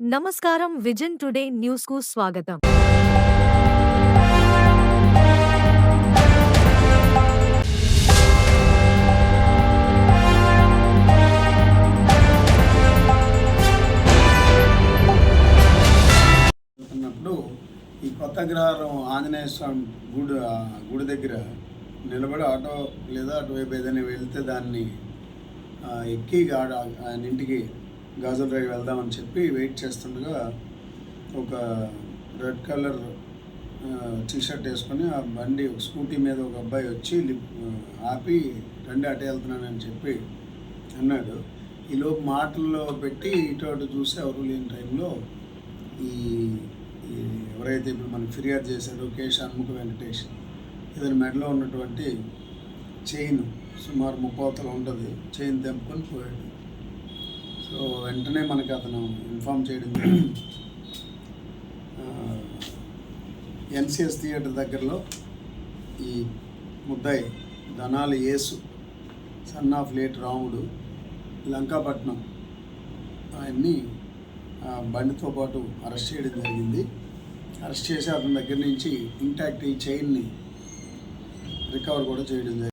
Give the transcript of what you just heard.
నమస్కారం vision today న్యూస్కు స్వాగతం ఈ కొత్త గ్రహారం ఆంజనేయ స్వామి గుడి గుడి దగ్గర నిలబడి ఆటో లేదా అటువైపు ఏదైనా వెళ్తే దాన్ని ఎక్కి ఆడ ఆయన ఇంటికి గాజుల డ్రైవ్ వెళ్దామని చెప్పి వెయిట్ చేస్తుండగా ఒక రెడ్ కలర్ టీషర్ట్ వేసుకొని ఆ బండి ఒక స్కూటీ మీద ఒక అబ్బాయి వచ్చి ఆపి రండి అటే వెళ్తున్నానని చెప్పి అన్నాడు. ఈలోపు మాటల్లో పెట్టి ఇటు అటు చూసి ఎవరు లేని టైంలో ఈ ఎవరైతే ఇప్పుడు మనకి ఫిర్యాదు చేశారో కే. షణ్ముఖ వెంకటేష్ ఇతని మెడలో ఉన్నటువంటి చైన్ సుమారు ముప్పోతలు ఉంటుంది చైన్ తెంపుకొని పోయాడు. వెంటనే మనకి అతను ఇన్ఫామ్ చేయడం జరిగింది. ఎన్సిఎస్ థియేటర్ దగ్గరలో ఈ ముద్దాయి Dhanala Yesu son of late Ramudu Lankapatnam ఆయన్ని బండితో పాటు అరెస్ట్ చేయడం జరిగింది. అరెస్ట్ చేసి అతని దగ్గర నుంచి ఇంటాక్ట్ ఈ చైన్ని రికవర్ కూడా చేయడం జరిగింది.